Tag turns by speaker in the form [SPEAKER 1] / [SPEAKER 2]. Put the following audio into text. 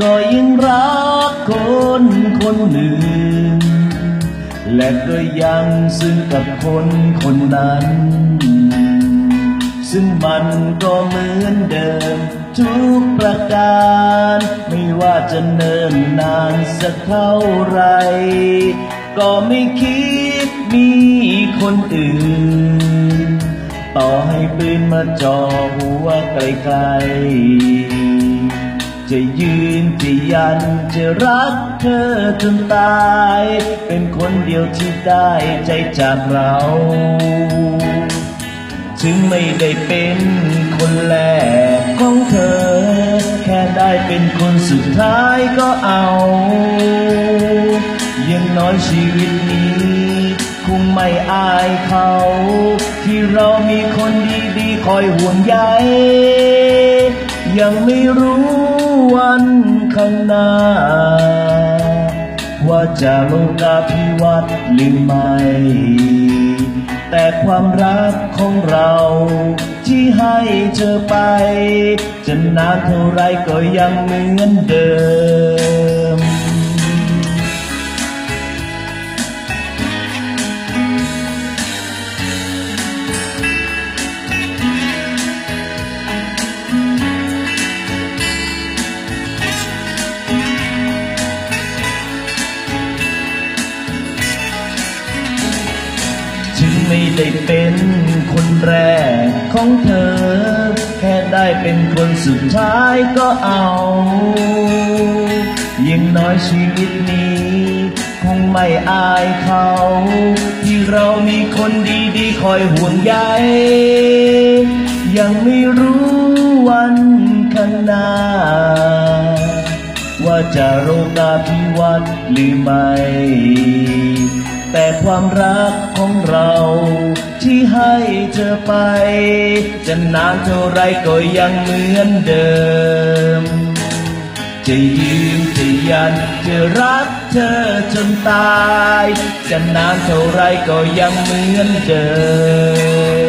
[SPEAKER 1] ก็ยังรักคนคนหนึ่ง และก็ยังซึ้งกับคนคนนั้น ซึ่งมันก็เหมือนเดิม ทุกประการ ไม่ว่าจะเนิ่นนานสักเท่าไร ก็ไม่คิดมีคนอื่น ต่อให้ปืนมาจ่อหัวไกลๆ จะยืนจะยันจะรักเธอจนตาย เป็นคนเดียวที่ได้ใจจากเรา ถึงไม่ได้เป็นคนแรกของเธอ แค่ได้เป็นคนสุดท้ายก็เอา ยังน้อยชีวิตนี้คงไม่อายเขา ที่เรามีคนดีๆคอยห่วงใย ยังไม่รู้วันข้างหน้า ว่าจะลงกาพิวัตรหรือไม่ แต่ความรักของเราที่ให้เธอไป จะนานเท่าไรก็ยังเหมือนเดิม ไม่ได้เป็นคนแรกของเธอ แค่ได้เป็นคนสุดท้ายก็เอายังน้อยชีวิตนี้ คงไม่อายเขา ที่เรามีคนดีๆคอยห่วงใยยังไม่รู้วันข้างหน้า ว่าจะโรกาภิวัตน์หรือไม่ แต่ความรักของเราที่ให้เธอไป จะนานเท่าไรก็ยังเหมือนเดิม จะยืนจะยันจะรักเธอจนตาย จะนานเท่าไรก็ยังเหมือนเดิม